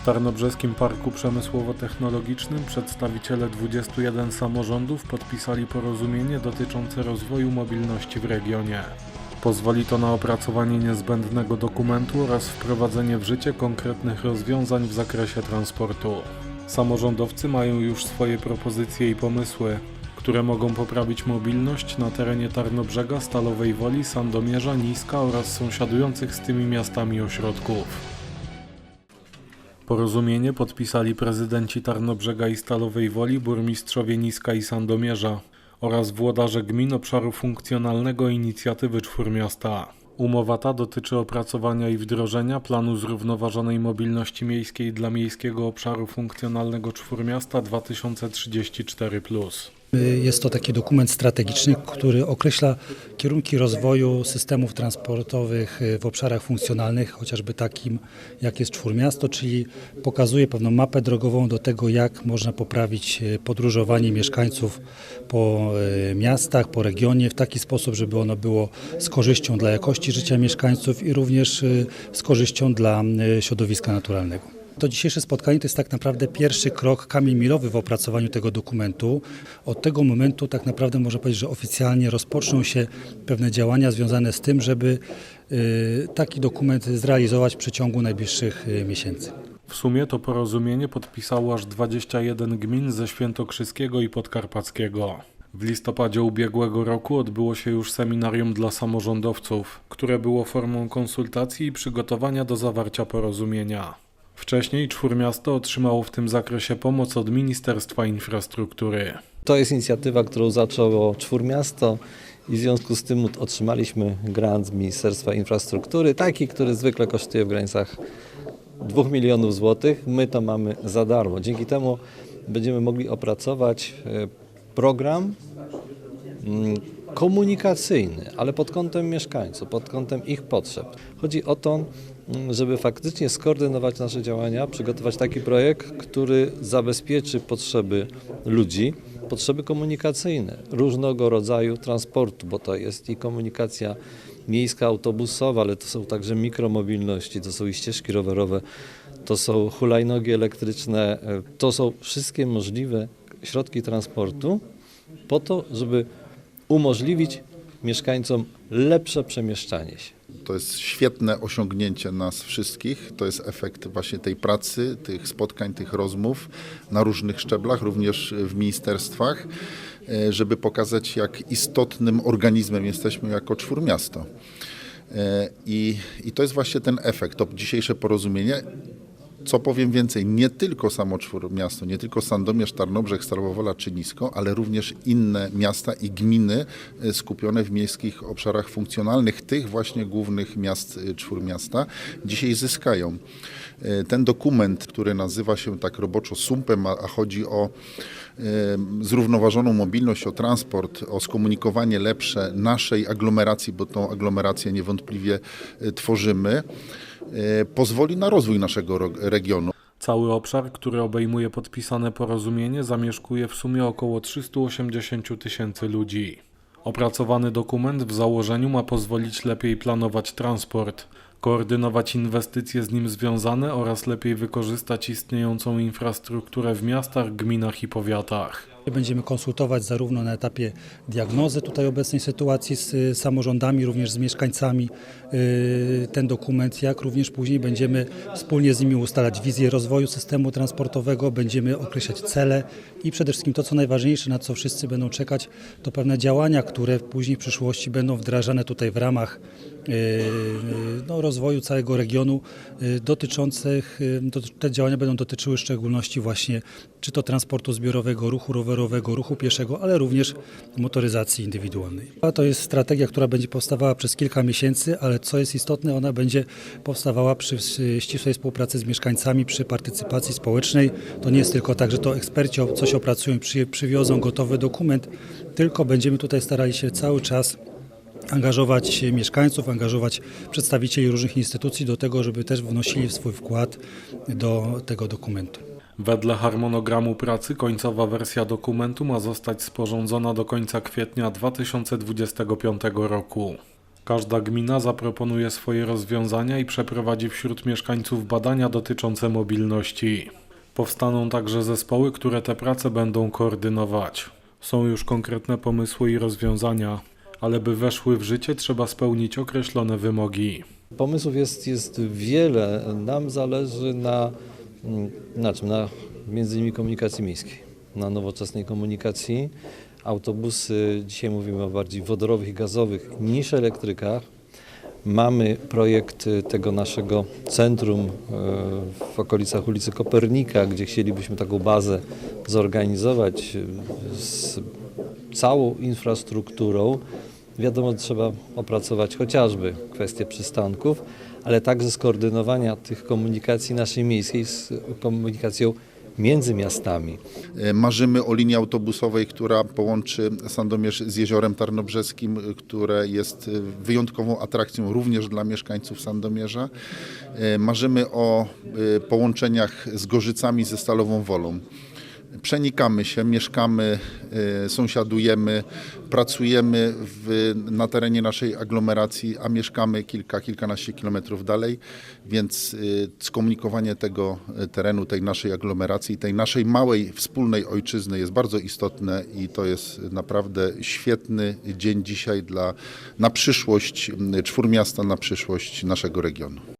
W Tarnobrzeskim Parku Przemysłowo-Technologicznym przedstawiciele 21 samorządów podpisali porozumienie dotyczące rozwoju mobilności w regionie. Pozwoli to na opracowanie niezbędnego dokumentu oraz wprowadzenie w życie konkretnych rozwiązań w zakresie transportu. Samorządowcy mają już swoje propozycje i pomysły, które mogą poprawić mobilność na terenie Tarnobrzega, Stalowej Woli, Sandomierza, Niska oraz sąsiadujących z tymi miastami ośrodków. Porozumienie podpisali prezydenci Tarnobrzega i Stalowej Woli, burmistrzowie Niska i Sandomierza oraz włodarze gmin obszaru funkcjonalnego inicjatywy Czwórmiasta. Umowa ta dotyczy opracowania i wdrożenia planu zrównoważonej mobilności miejskiej dla miejskiego obszaru funkcjonalnego Czwórmiasta 2034+. Jest to taki dokument strategiczny, który określa kierunki rozwoju systemów transportowych w obszarach funkcjonalnych, chociażby takim jak jest Czwórmiasto, czyli pokazuje pewną mapę drogową do tego, jak można poprawić podróżowanie mieszkańców po e, miastach, po regionie w taki sposób, żeby ono było z korzyścią dla jakości życia mieszkańców i również z korzyścią dla środowiska naturalnego. To dzisiejsze spotkanie to jest tak naprawdę pierwszy krok, kamień milowy w opracowaniu tego dokumentu. Od tego momentu tak naprawdę można powiedzieć, że oficjalnie rozpoczną się pewne działania związane z tym, żeby y, taki dokument zrealizować w przeciągu najbliższych y, miesięcy. W sumie to porozumienie podpisało aż 21 gmin ze Świętokrzyskiego i Podkarpackiego. W listopadzie ubiegłego roku odbyło się już seminarium dla samorządowców, które było formą konsultacji i przygotowania do zawarcia porozumienia. Wcześniej Czwórmiasto otrzymało w tym zakresie pomoc od Ministerstwa Infrastruktury. To jest inicjatywa, którą zaczęło Czwórmiasto i w związku z tym otrzymaliśmy grant z Ministerstwa Infrastruktury, taki, który zwykle kosztuje w granicach 2 milionów złotych. My to mamy za darmo. Dzięki temu będziemy mogli opracować e, program mm, komunikacyjny, ale pod kątem mieszkańców, pod kątem ich potrzeb. Chodzi o to, mm, żeby faktycznie skoordynować nasze działania, przygotować taki projekt, który zabezpieczy potrzeby ludzi, potrzeby komunikacyjne, różnego rodzaju transportu, bo to jest i komunikacja miejska, autobusowa, ale to są także mikromobilności, to są i ścieżki rowerowe, to są hulajnogi elektryczne, e, to są wszystkie możliwe środki transportu po to, żeby umożliwić mieszkańcom lepsze przemieszczanie się. To jest świetne osiągnięcie nas wszystkich. To jest efekt właśnie tej pracy, tych spotkań, tych rozmów na różnych szczeblach, również w ministerstwach, e, żeby pokazać, jak istotnym organizmem jesteśmy jako czwórmiasto. E, I, I to jest właśnie ten efekt, to dzisiejsze porozumienie. Co powiem więcej, nie tylko samo miasto, nie tylko Sandomierz, Tarnobrzeg, Stalowola czy Nisko, ale również inne miasta i gminy e, skupione w miejskich obszarach funkcjonalnych, tych właśnie głównych miast e, czwórmiasta, dzisiaj zyskają. E, ten dokument, który nazywa się tak roboczo SUMPem, a, a chodzi o zrównoważoną mobilność, o transport, o skomunikowanie lepsze naszej aglomeracji, bo tą aglomerację niewątpliwie tworzymy, pozwoli na rozwój naszego regionu. Cały obszar, który obejmuje podpisane porozumienie, zamieszkuje w sumie około 380 tysięcy ludzi. Opracowany dokument w założeniu ma pozwolić lepiej planować transport, koordynować inwestycje z nim związane oraz lepiej wykorzystać istniejącą infrastrukturę w miastach, gminach i powiatach. Będziemy konsultować zarówno na etapie diagnozy tutaj obecnej sytuacji z y, samorządami, również z mieszkańcami y, ten dokument, jak również później będziemy wspólnie z nimi ustalać wizję rozwoju systemu transportowego, będziemy określać cele i przede wszystkim to, co najważniejsze, na co wszyscy będą czekać, to pewne działania, które później w przyszłości będą wdrażane tutaj w ramach y, no, rozwoju całego regionu dotyczących, te działania będą dotyczyły w szczególności właśnie czy to transportu zbiorowego, ruchu rowerowego, ruchu pieszego, ale również motoryzacji indywidualnej. A to jest strategia, która będzie powstawała przez kilka miesięcy, ale co jest istotne, ona będzie powstawała przy ścisłej współpracy z mieszkańcami, przy partycypacji społecznej. To nie jest tylko tak, że to eksperci coś opracują, przy, przywiozą gotowy dokument, tylko będziemy tutaj starali się cały czas angażować mieszkańców, angażować przedstawicieli różnych instytucji do tego, żeby też wnosili swój wkład do tego dokumentu. Wedle harmonogramu pracy końcowa wersja dokumentu ma zostać sporządzona do końca kwietnia 2025 roku. Każda gmina zaproponuje swoje rozwiązania i przeprowadzi wśród mieszkańców badania dotyczące mobilności. Powstaną także zespoły, które te prace będą koordynować. Są już konkretne pomysły i rozwiązania, ale by weszły w życie, trzeba spełnić określone wymogi. Pomysłów jest, jest wiele. Nam zależy na, na czym? Na między innymi komunikacji miejskiej, na nowoczesnej komunikacji. Autobusy, dzisiaj mówimy o bardziej wodorowych i gazowych niż elektrykach. Mamy projekt y, tego naszego centrum y, w okolicach ulicy Kopernika, gdzie chcielibyśmy taką bazę zorganizować y, z całą infrastrukturą. Wiadomo, trzeba opracować chociażby kwestie przystanków, ale także skoordynowania tych komunikacji naszej miejskiej z komunikacją między miastami. E, Marzymy o linii autobusowej, która połączy Sandomierz z Jeziorem Tarnobrzeskim, które jest e, wyjątkową atrakcją również dla mieszkańców Sandomierza. E, Marzymy o połączeniach z Gorzycami, ze Stalową Wolą. Przenikamy się, mieszkamy, e, sąsiadujemy, pracujemy w, na terenie naszej aglomeracji, a mieszkamy kilka, kilkanaście kilometrów dalej, więc e, skomunikowanie tego e, terenu, tej naszej aglomeracji, tej naszej małej wspólnej ojczyzny jest bardzo istotne i to jest naprawdę świetny dzień dzisiaj dla, na przyszłość Czwórmiasta, na przyszłość naszego regionu.